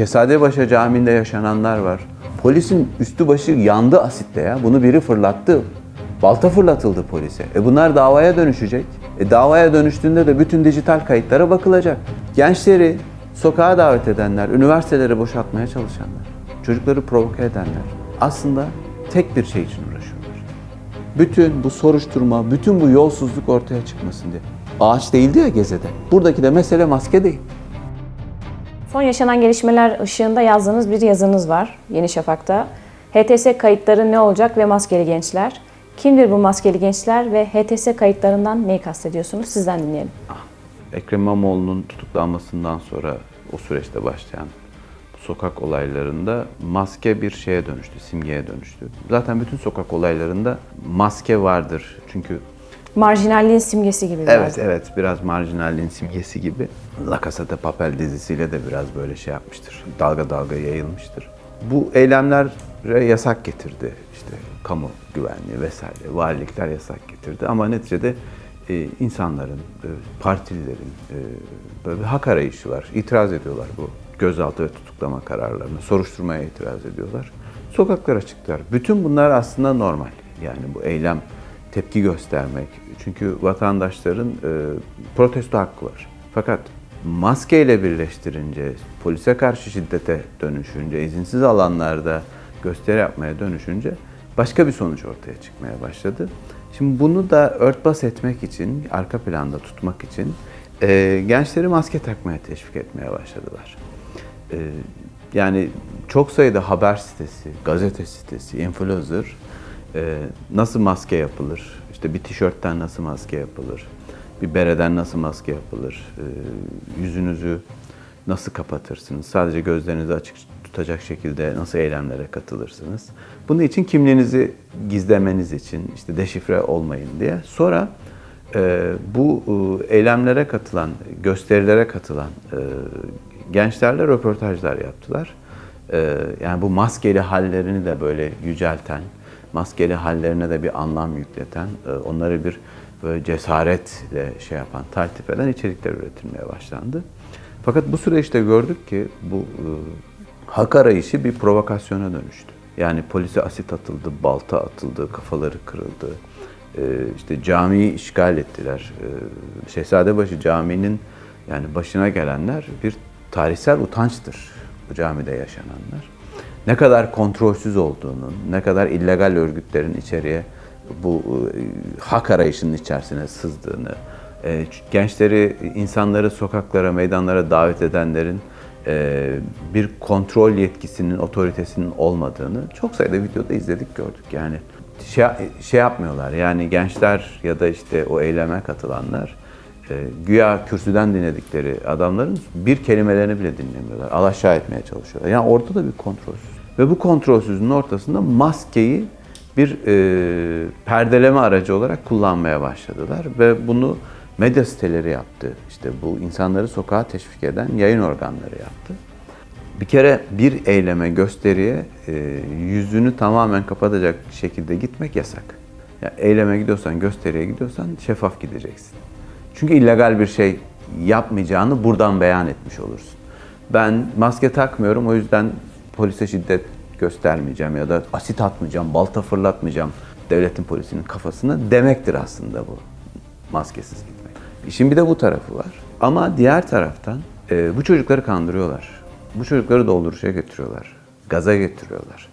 Şehzadebaşı Camii'nde yaşananlar var. Polisin üstü başı yandı asitle ya. Bunu biri fırlattı. Balta fırlatıldı polise. E bunlar davaya dönüşecek. E davaya dönüştüğünde de bütün dijital kayıtlara bakılacak. Gençleri sokağa davet edenler, üniversiteleri boşaltmaya çalışanlar, çocukları provoke edenler aslında tek bir şey için uğraşıyorlar. Bütün bu soruşturma, bütün bu yolsuzluk ortaya çıkmasın diye. Ağaç değildi ya Geze'de. Buradaki de mesele maske değil. Son yaşanan gelişmeler ışığında yazdığınız bir yazınız var Yeni Şafak'ta. HTS kayıtları ne olacak ve maskeli gençler. Kimdir bu maskeli gençler ve HTS kayıtlarından neyi kastediyorsunuz? Sizden dinleyelim. Ekrem İmamoğlu'nun tutuklanmasından sonra o süreçte başlayan sokak olaylarında maske bir şeye dönüştü, simgeye dönüştü. Zaten bütün sokak olaylarında maske vardır. Çünkü Marjinalliğin simgesi gibi biraz. evet evet biraz marjinalliğin simgesi gibi. La Casa de Papel dizisiyle de biraz böyle şey yapmıştır. Dalga dalga yayılmıştır. Bu eylemlere yasak getirdi. İşte kamu güvenliği vesaire, valilikler yasak getirdi. Ama neticede e, insanların, e, partililerin e, böyle bir hak arayışı var. İtiraz ediyorlar bu gözaltı ve tutuklama kararlarına, soruşturmaya itiraz ediyorlar. Sokaklara çıktılar. Bütün bunlar aslında normal. Yani bu eylem tepki göstermek. Çünkü vatandaşların e, protesto hakkı var. Fakat maskeyle birleştirince, polise karşı şiddete dönüşünce, izinsiz alanlarda gösteri yapmaya dönüşünce başka bir sonuç ortaya çıkmaya başladı. Şimdi bunu da örtbas etmek için, arka planda tutmak için e, gençleri maske takmaya teşvik etmeye başladılar. E, yani çok sayıda haber sitesi, gazete sitesi, influencer e, nasıl maske yapılır, işte bir tişörtten nasıl maske yapılır, bir bereden nasıl maske yapılır, e, yüzünüzü nasıl kapatırsınız, sadece gözlerinizi açık tutacak şekilde nasıl eylemlere katılırsınız. Bunun için kimliğinizi gizlemeniz için, işte deşifre olmayın diye. Sonra e, bu e, eylemlere katılan, gösterilere katılan e, gençlerle röportajlar yaptılar. E, yani bu maskeli hallerini de böyle yücelten, maskeli hallerine de bir anlam yükleten, e, onları bir böyle cesaretle şey yapan, taltif eden içerikler üretilmeye başlandı. Fakat bu süreçte gördük ki bu e, hak arayışı bir provokasyona dönüştü. Yani polise asit atıldı, balta atıldı, kafaları kırıldı. E, işte camiyi işgal ettiler. E, Şehzadebaşı Camii'nin yani başına gelenler bir tarihsel utançtır bu camide yaşananlar ne kadar kontrolsüz olduğunu, ne kadar illegal örgütlerin içeriye bu e, hak arayışının içerisine sızdığını, e, gençleri, insanları sokaklara, meydanlara davet edenlerin e, bir kontrol yetkisinin, otoritesinin olmadığını çok sayıda videoda izledik, gördük. Yani şey, şey yapmıyorlar, yani gençler ya da işte o eyleme katılanlar güya kürsüden dinledikleri adamların bir kelimelerini bile dinlemiyorlar. Alaşağı etmeye çalışıyorlar. Yani orada da bir kontrolsüz. Ve bu kontrolsüzlüğün ortasında maskeyi bir e, perdeleme aracı olarak kullanmaya başladılar. Ve bunu medya siteleri yaptı. İşte bu insanları sokağa teşvik eden yayın organları yaptı. Bir kere bir eyleme, gösteriye e, yüzünü tamamen kapatacak şekilde gitmek yasak. Yani eyleme gidiyorsan, gösteriye gidiyorsan şeffaf gideceksin. Çünkü illegal bir şey yapmayacağını buradan beyan etmiş olursun. Ben maske takmıyorum o yüzden polise şiddet göstermeyeceğim ya da asit atmayacağım, balta fırlatmayacağım devletin polisinin kafasına demektir aslında bu maskesiz gitmek. İşin bir de bu tarafı var. Ama diğer taraftan e, bu çocukları kandırıyorlar. Bu çocukları dolduruşa getiriyorlar. Gaza getiriyorlar.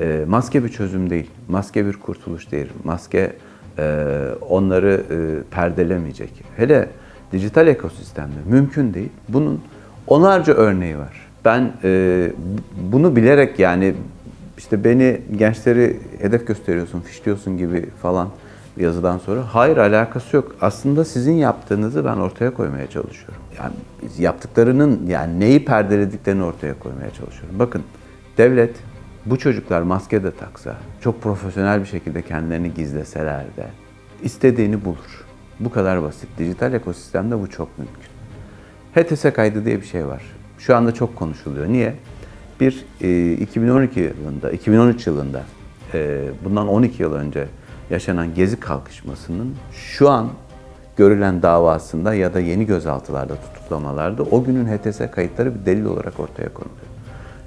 E, maske bir çözüm değil. Maske bir kurtuluş değil. Maske onları e, perdelemeyecek. Hele dijital ekosistemde mümkün değil. Bunun onlarca örneği var. Ben e, bunu bilerek yani işte beni gençleri hedef gösteriyorsun, fişliyorsun gibi falan yazıdan sonra hayır alakası yok. Aslında sizin yaptığınızı ben ortaya koymaya çalışıyorum. Yani yaptıklarının yani neyi perdelediklerini ortaya koymaya çalışıyorum. Bakın devlet bu çocuklar maske de taksa, çok profesyonel bir şekilde kendilerini gizleseler de istediğini bulur. Bu kadar basit. Dijital ekosistemde bu çok mümkün. HTS kaydı diye bir şey var. Şu anda çok konuşuluyor. Niye? Bir, e, 2012 yılında, 2013 yılında, e, bundan 12 yıl önce yaşanan Gezi kalkışmasının şu an görülen davasında ya da yeni gözaltılarda, tutuklamalarda o günün HTS kayıtları bir delil olarak ortaya konuluyor.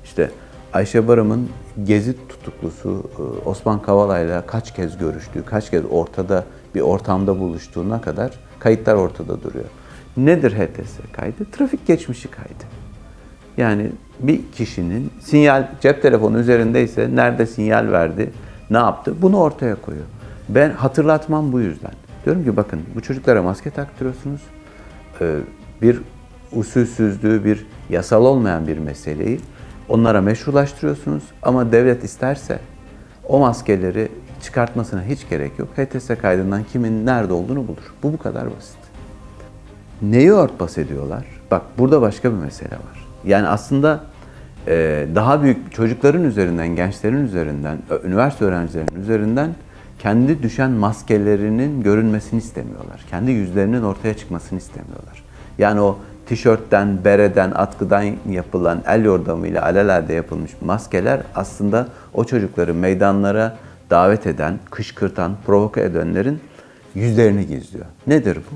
İşte Ayşe Barım'ın gezi tutuklusu e, Osman Kavala'yla kaç kez görüştüğü, kaç kez ortada bir ortamda buluştuğuna kadar kayıtlar ortada duruyor. Nedir HTS kaydı? Trafik geçmişi kaydı. Yani bir kişinin sinyal cep telefonu üzerindeyse nerede sinyal verdi, ne yaptı bunu ortaya koyuyor. Ben hatırlatmam bu yüzden. Diyorum ki bakın bu çocuklara maske taktırıyorsunuz. Ee, Bir usulsüzlüğü, bir yasal olmayan bir meseleyi onlara meşrulaştırıyorsunuz. Ama devlet isterse o maskeleri çıkartmasına hiç gerek yok. HTS kaydından kimin nerede olduğunu bulur. Bu bu kadar basit. Neyi örtbas ediyorlar? Bak burada başka bir mesele var. Yani aslında e, daha büyük çocukların üzerinden, gençlerin üzerinden, üniversite öğrencilerinin üzerinden kendi düşen maskelerinin görünmesini istemiyorlar. Kendi yüzlerinin ortaya çıkmasını istemiyorlar. Yani o tişörtten, bereden, atkıdan yapılan el yordamıyla alelade yapılmış maskeler aslında o çocukları meydanlara davet eden, kışkırtan, provoke edenlerin yüzlerini gizliyor. Nedir bu?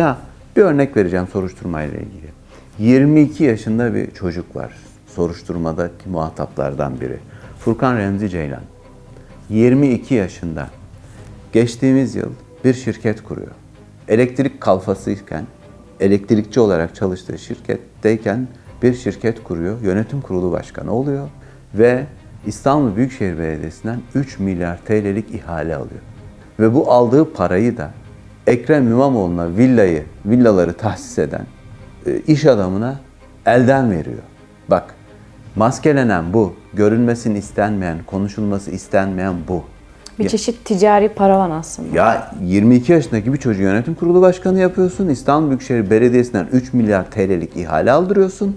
Ya bir örnek vereceğim soruşturmayla ilgili. 22 yaşında bir çocuk var. Soruşturmadaki muhataplardan biri. Furkan Remzi Ceylan. 22 yaşında. Geçtiğimiz yıl bir şirket kuruyor. Elektrik kalfasıyken, elektrikçi olarak çalıştığı şirketteyken bir şirket kuruyor. Yönetim kurulu başkanı oluyor ve İstanbul Büyükşehir Belediyesi'nden 3 milyar TL'lik ihale alıyor. Ve bu aldığı parayı da Ekrem İmamoğlu'na villayı, villaları tahsis eden e, iş adamına elden veriyor. Bak, maskelenen bu, görünmesini istenmeyen, konuşulması istenmeyen bu. Bir çeşit ticari paravan aslında. Ya 22 yaşındaki bir çocuğu yönetim kurulu başkanı yapıyorsun. İstanbul Büyükşehir Belediyesi'nden 3 milyar TL'lik ihale aldırıyorsun.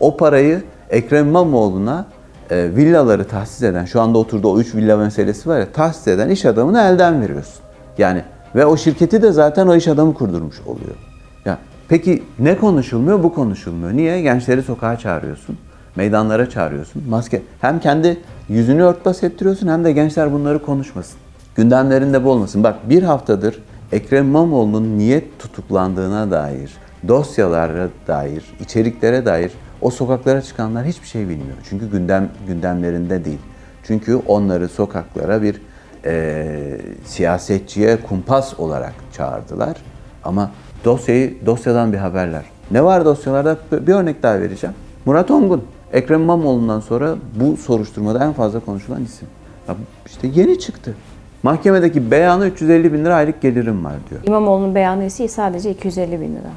O parayı Ekrem İmamoğlu'na e, villaları tahsis eden, şu anda oturduğu o 3 villa meselesi var ya, tahsis eden iş adamına elden veriyorsun. Yani ve o şirketi de zaten o iş adamı kurdurmuş oluyor. Ya peki ne konuşulmuyor? Bu konuşulmuyor. Niye? Gençleri sokağa çağırıyorsun. Meydanlara çağırıyorsun. Maske hem kendi yüzünü örtbas ettiriyorsun hem de gençler bunları konuşmasın. Gündemlerinde bu olmasın. Bak bir haftadır Ekrem İmamoğlu'nun niye tutuklandığına dair, dosyalara dair, içeriklere dair o sokaklara çıkanlar hiçbir şey bilmiyor. Çünkü gündem gündemlerinde değil. Çünkü onları sokaklara bir eee, siyasetçiye kumpas olarak çağırdılar. Ama dosyayı dosyadan bir haberler. Ne var dosyalarda? Bir örnek daha vereceğim. Murat Ongun. Ekrem İmamoğlu'ndan sonra bu soruşturmada en fazla konuşulan isim. Ya işte yeni çıktı. Mahkemedeki beyanı 350 bin lira aylık gelirim var diyor. İmamoğlu'nun beyanı ise sadece 250 bin lira.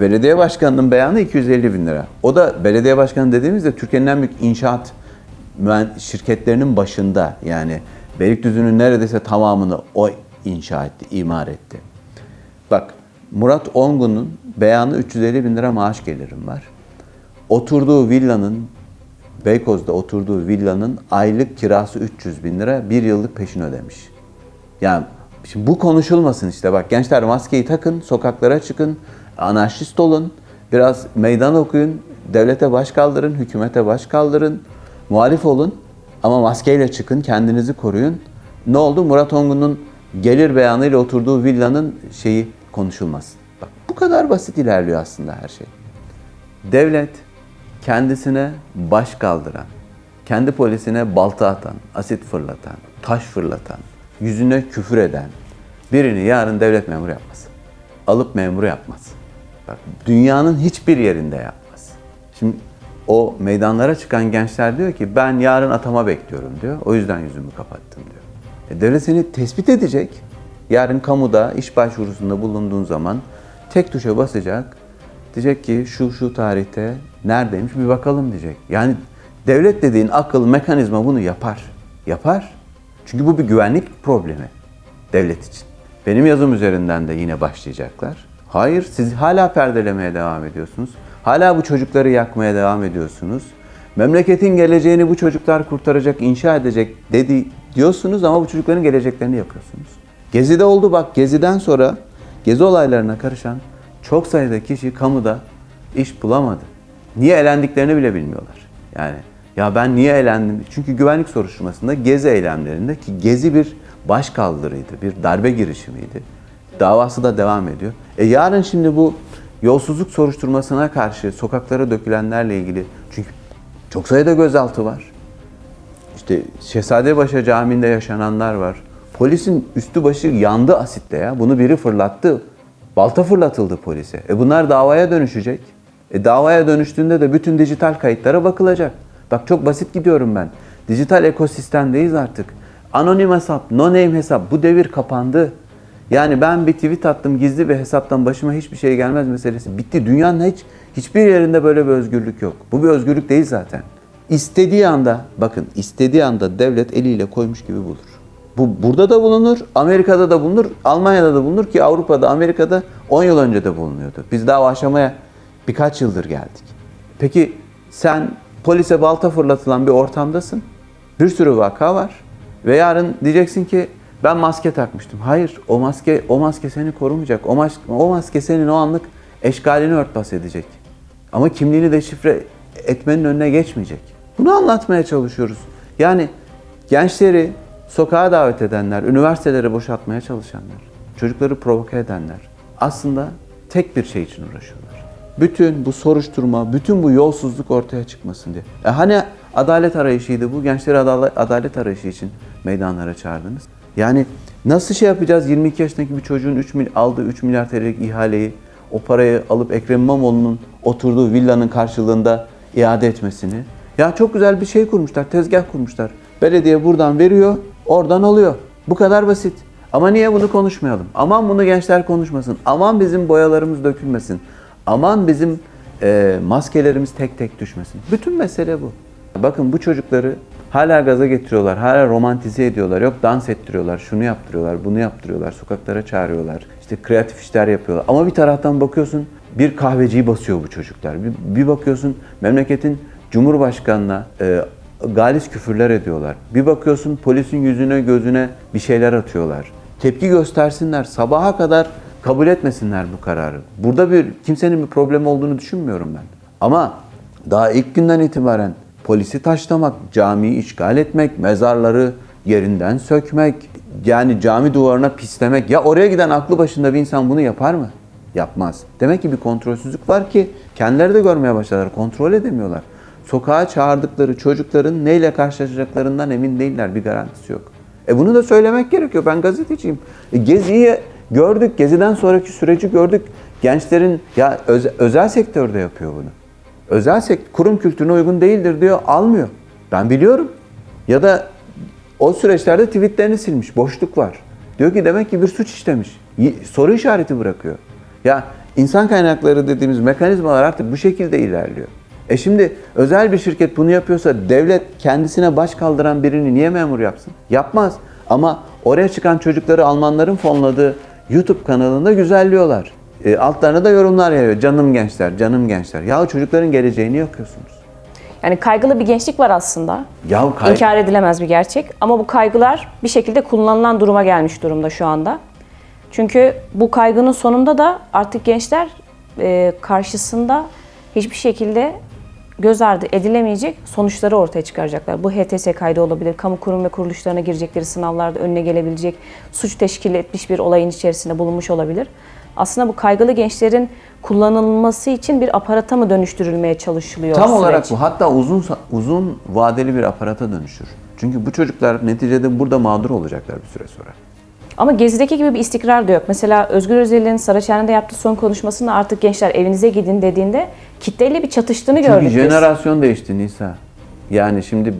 Belediye başkanının beyanı 250 bin lira. O da belediye başkanı dediğimizde Türkiye'nin en büyük inşaat şirketlerinin başında yani Beylikdüzü'nün neredeyse tamamını o inşa etti, imar etti. Bak Murat Ongun'un beyanı 350 bin lira maaş gelirim var. Oturduğu villanın Beykoz'da oturduğu villanın aylık kirası 300 bin lira, bir yıllık peşin ödemiş. Yani şimdi bu konuşulmasın işte bak gençler maskeyi takın, sokaklara çıkın, anarşist olun, biraz meydan okuyun, devlete baş kaldırın, hükümete baş kaldırın, muhalif olun ama maskeyle çıkın, kendinizi koruyun. Ne oldu? Murat Ongun'un gelir beyanıyla oturduğu villanın şeyi konuşulmasın. Bak bu kadar basit ilerliyor aslında her şey. Devlet kendisine baş kaldıran, kendi polisine balta atan, asit fırlatan, taş fırlatan, yüzüne küfür eden birini yarın devlet memuru yapmaz. Alıp memuru yapmaz. Bak dünyanın hiçbir yerinde yapmaz. Şimdi o meydanlara çıkan gençler diyor ki ben yarın atama bekliyorum diyor. O yüzden yüzümü kapattım diyor. E, devlet seni tespit edecek. Yarın kamuda iş başvurusunda bulunduğun zaman tek tuşa basacak. Diyecek ki şu şu tarihte neredeymiş bir bakalım diyecek. Yani devlet dediğin akıl, mekanizma bunu yapar. Yapar. Çünkü bu bir güvenlik problemi devlet için. Benim yazım üzerinden de yine başlayacaklar. Hayır, siz hala perdelemeye devam ediyorsunuz. Hala bu çocukları yakmaya devam ediyorsunuz. Memleketin geleceğini bu çocuklar kurtaracak, inşa edecek dedi diyorsunuz ama bu çocukların geleceklerini yakıyorsunuz. Gezi'de oldu bak, Gezi'den sonra Gezi olaylarına karışan çok sayıda kişi kamuda iş bulamadı. Niye elendiklerini bile bilmiyorlar. Yani ya ben niye elendim? Çünkü güvenlik soruşturmasında Gezi eylemlerinde ki Gezi bir başkaldırıydı, bir darbe girişimiydi. Davası da devam ediyor. E yarın şimdi bu yolsuzluk soruşturmasına karşı sokaklara dökülenlerle ilgili çünkü Çok sayıda gözaltı var. İşte Şehzadebaşı Camii'nde yaşananlar var. Polisin üstü başı yandı asitle ya. Bunu biri fırlattı. Balta fırlatıldı polise. E bunlar davaya dönüşecek. E davaya dönüştüğünde de bütün dijital kayıtlara bakılacak. Bak çok basit gidiyorum ben. Dijital ekosistemdeyiz artık. Anonim hesap, no name hesap bu devir kapandı. Yani ben bir tweet attım gizli bir hesaptan başıma hiçbir şey gelmez meselesi. Bitti. Dünyanın hiç hiçbir yerinde böyle bir özgürlük yok. Bu bir özgürlük değil zaten. İstediği anda, bakın istediği anda devlet eliyle koymuş gibi bulur. Bu burada da bulunur, Amerika'da da bulunur, Almanya'da da bulunur ki Avrupa'da, Amerika'da 10 yıl önce de bulunuyordu. Biz daha o aşamaya birkaç yıldır geldik. Peki sen polise balta fırlatılan bir ortamdasın. Bir sürü vaka var ve yarın diyeceksin ki ben maske takmıştım. Hayır, o maske o maske seni korumayacak. O maske, o maske senin o anlık eşkalini örtbas edecek. Ama kimliğini deşifre etmenin önüne geçmeyecek. Bunu anlatmaya çalışıyoruz. Yani gençleri sokağa davet edenler, üniversitelere boşaltmaya çalışanlar, çocukları provoke edenler aslında tek bir şey için uğraşıyorlar. Bütün bu soruşturma, bütün bu yolsuzluk ortaya çıkmasın diye. E hani adalet arayışıydı bu? Gençleri adalet arayışı için meydanlara çağırdınız. Yani nasıl şey yapacağız 22 yaşındaki bir çocuğun 3 mil, aldığı 3 milyar TL'lik ihaleyi o parayı alıp Ekrem İmamoğlu'nun oturduğu villanın karşılığında iade etmesini. Ya çok güzel bir şey kurmuşlar, tezgah kurmuşlar. Belediye buradan veriyor, oradan alıyor. Bu kadar basit. Ama niye bunu konuşmayalım? Aman bunu gençler konuşmasın. Aman bizim boyalarımız dökülmesin. Aman bizim e, maskelerimiz tek tek düşmesin. Bütün mesele bu. Bakın bu çocukları hala gaza getiriyorlar, hala romantize ediyorlar. Yok dans ettiriyorlar, şunu yaptırıyorlar, bunu yaptırıyorlar, sokaklara çağırıyorlar. İşte kreatif işler yapıyorlar. Ama bir taraftan bakıyorsun bir kahveciyi basıyor bu çocuklar. Bir, bir bakıyorsun memleketin Cumhurbaşkanına e, galis küfürler ediyorlar. Bir bakıyorsun polisin yüzüne gözüne bir şeyler atıyorlar. Tepki göstersinler, sabaha kadar kabul etmesinler bu kararı. Burada bir kimsenin bir problemi olduğunu düşünmüyorum ben. Ama daha ilk günden itibaren polisi taşlamak, camiyi işgal etmek, mezarları yerinden sökmek, yani cami duvarına pislemek. Ya oraya giden aklı başında bir insan bunu yapar mı? Yapmaz. Demek ki bir kontrolsüzlük var ki kendileri de görmeye başladılar. Kontrol edemiyorlar. Sokağa çağırdıkları çocukların neyle karşılaşacaklarından emin değiller. Bir garantisi yok. E bunu da söylemek gerekiyor. Ben gazeteciyim. E Gezi'yi gördük. Gezi'den sonraki süreci gördük. Gençlerin ya öz- özel sektörde yapıyor bunu. Özel sektör kurum kültürüne uygun değildir diyor. Almıyor. Ben biliyorum. Ya da o süreçlerde tweetlerini silmiş. Boşluk var. Diyor ki demek ki bir suç işlemiş. Soru işareti bırakıyor. Ya insan kaynakları dediğimiz mekanizmalar artık bu şekilde ilerliyor. E şimdi özel bir şirket bunu yapıyorsa devlet kendisine baş kaldıran birini niye memur yapsın? Yapmaz. Ama oraya çıkan çocukları Almanların fonladığı YouTube kanalında güzelliyorlar. E, altlarına da yorumlar yağıyor. Canım gençler, canım gençler. Ya çocukların geleceğini yakıyorsunuz. Yani kaygılı bir gençlik var aslında. Ya kay- İnkar edilemez bir gerçek. Ama bu kaygılar bir şekilde kullanılan duruma gelmiş durumda şu anda. Çünkü bu kaygının sonunda da artık gençler e, karşısında hiçbir şekilde göz ardı edilemeyecek sonuçları ortaya çıkaracaklar. Bu HTS kaydı olabilir, kamu kurum ve kuruluşlarına girecekleri sınavlarda önüne gelebilecek suç teşkil etmiş bir olayın içerisinde bulunmuş olabilir. Aslında bu kaygılı gençlerin kullanılması için bir aparata mı dönüştürülmeye çalışılıyor Tam süreç? olarak bu. Hatta uzun uzun vadeli bir aparata dönüşür. Çünkü bu çocuklar neticede burada mağdur olacaklar bir süre sonra. Ama Gezi'deki gibi bir istikrar da yok. Mesela Özgür Özel'in Saraçhane'de yaptığı son konuşmasında artık gençler evinize gidin dediğinde kitleyle bir çatıştığını Çünkü gördük biz. jenerasyon değişti Nisa. Yani şimdi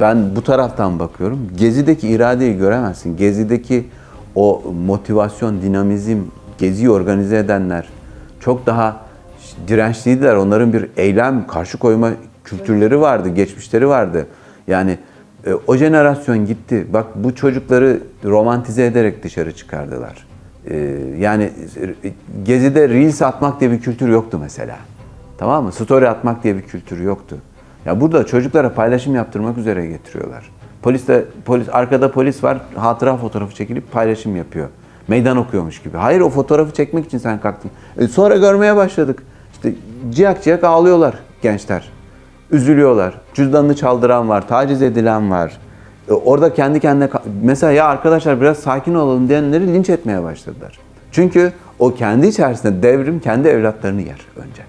ben bu taraftan bakıyorum. Gezi'deki iradeyi göremezsin. Gezi'deki o motivasyon, dinamizm, Gezi'yi organize edenler çok daha dirençliydiler. Onların bir eylem, karşı koyma kültürleri vardı, geçmişleri vardı. Yani e, o jenerasyon gitti. Bak bu çocukları romantize ederek dışarı çıkardılar. E, yani Gezi'de reels atmak diye bir kültür yoktu mesela. Tamam mı? Story atmak diye bir kültür yoktu. Ya burada çocuklara paylaşım yaptırmak üzere getiriyorlar. Polis de polis arkada polis var. Hatıra fotoğrafı çekilip paylaşım yapıyor. Meydan okuyormuş gibi. Hayır o fotoğrafı çekmek için sen kalktın. E, sonra görmeye başladık. İşte ciyak ciyak ağlıyorlar gençler. Üzülüyorlar. Cüzdanını çaldıran var, taciz edilen var. E, orada kendi kendine mesela ya arkadaşlar biraz sakin olalım diyenleri linç etmeye başladılar. Çünkü o kendi içerisinde devrim kendi evlatlarını yer önce.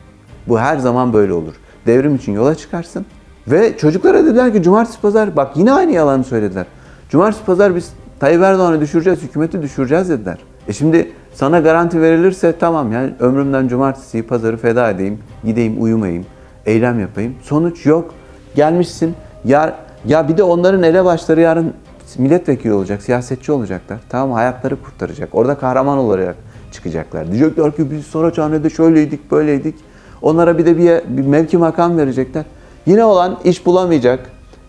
Bu her zaman böyle olur. Devrim için yola çıkarsın. Ve çocuklara dediler ki cumartesi pazar bak yine aynı yalanı söylediler. Cumartesi pazar biz Tayyip Erdoğan'ı düşüreceğiz, hükümeti düşüreceğiz dediler. E şimdi sana garanti verilirse tamam yani ömrümden cumartesiyi, pazarı feda edeyim, gideyim uyumayayım, eylem yapayım. Sonuç yok. Gelmişsin. Ya, ya bir de onların elebaşları yarın milletvekili olacak, siyasetçi olacaklar. Tamam hayatları kurtaracak. Orada kahraman olarak çıkacaklar. Diyecekler ki biz Saraçhane'de şöyleydik, böyleydik. Onlara bir de bir, bir mevki makam verecekler. Yine olan iş bulamayacak,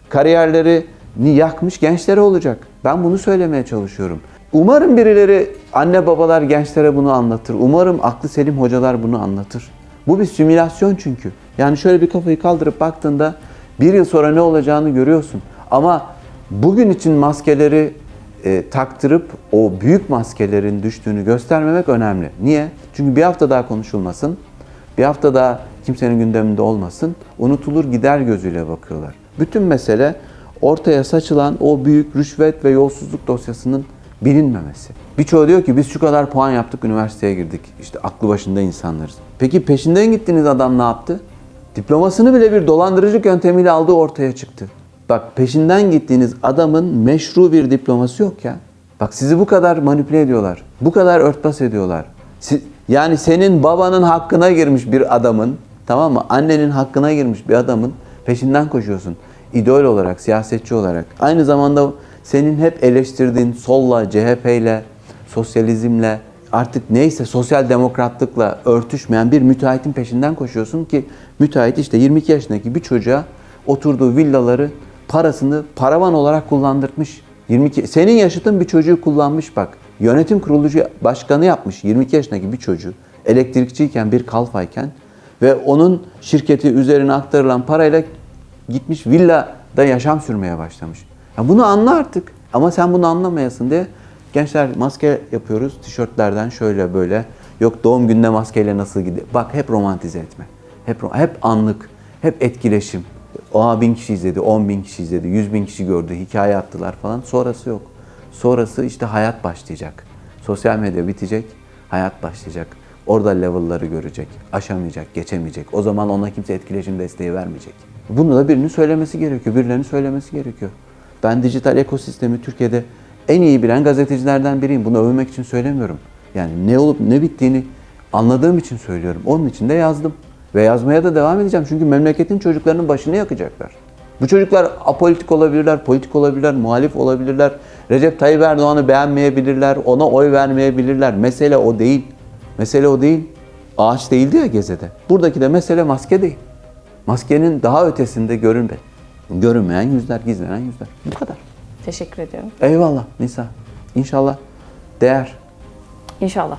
kariyerlerini yakmış gençlere olacak. Ben bunu söylemeye çalışıyorum. Umarım birileri, anne babalar gençlere bunu anlatır. Umarım aklı selim hocalar bunu anlatır. Bu bir simülasyon çünkü. Yani şöyle bir kafayı kaldırıp baktığında bir yıl sonra ne olacağını görüyorsun. Ama bugün için maskeleri e, taktırıp o büyük maskelerin düştüğünü göstermemek önemli. Niye? Çünkü bir hafta daha konuşulmasın, bir hafta daha kimsenin gündeminde olmasın, unutulur gider gözüyle bakıyorlar. Bütün mesele ortaya saçılan o büyük rüşvet ve yolsuzluk dosyasının bilinmemesi. Birçoğu diyor ki biz şu kadar puan yaptık üniversiteye girdik. İşte aklı başında insanlarız. Peki peşinden gittiğiniz adam ne yaptı? Diplomasını bile bir dolandırıcılık yöntemiyle aldığı ortaya çıktı. Bak peşinden gittiğiniz adamın meşru bir diploması yok ya. Bak sizi bu kadar manipüle ediyorlar. Bu kadar örtbas ediyorlar. Si- yani senin babanın hakkına girmiş bir adamın, tamam mı? Annenin hakkına girmiş bir adamın peşinden koşuyorsun. İdol olarak, siyasetçi olarak. Aynı zamanda senin hep eleştirdiğin solla, CHP'yle, sosyalizmle, artık neyse sosyal demokratlıkla örtüşmeyen bir müteahhitin peşinden koşuyorsun ki müteahhit işte 22 yaşındaki bir çocuğa oturduğu villaları parasını paravan olarak kullandırmış. 22 senin yaşıtın bir çocuğu kullanmış bak. Yönetim kurulu başkanı yapmış 22 yaşındaki bir çocuğu. Elektrikçiyken bir kalfayken ve onun şirketi üzerine aktarılan parayla gitmiş villada yaşam sürmeye başlamış. Ya bunu anla artık. Ama sen bunu anlamayasın diye gençler maske yapıyoruz tişörtlerden şöyle böyle. Yok doğum gününe maskeyle nasıl gidiyor? Bak hep romantize etme. Hep hep anlık, hep etkileşim. Aa bin kişi izledi, 10 bin kişi izledi, 100 bin kişi gördü, hikaye attılar falan. Sonrası yok. Sonrası işte hayat başlayacak. Sosyal medya bitecek, hayat başlayacak. Orada level'ları görecek, aşamayacak, geçemeyecek. O zaman ona kimse etkileşim desteği vermeyecek. Bunu da birinin söylemesi gerekiyor, birilerinin söylemesi gerekiyor. Ben dijital ekosistemi Türkiye'de en iyi bilen gazetecilerden biriyim. Bunu övmek için söylemiyorum. Yani ne olup ne bittiğini anladığım için söylüyorum. Onun için de yazdım. Ve yazmaya da devam edeceğim. Çünkü memleketin çocuklarının başını yakacaklar. Bu çocuklar apolitik olabilirler, politik olabilirler, muhalif olabilirler. Recep Tayyip Erdoğan'ı beğenmeyebilirler, ona oy vermeyebilirler. Mesele o değil. Mesele o değil. Ağaç değildi ya Geze'de. Buradaki de mesele maske değil. Maskenin daha ötesinde görünme, görünmeyen yüzler, gizlenen yüzler. Bu kadar. Teşekkür ediyorum. Eyvallah Nisa. İnşallah değer. İnşallah.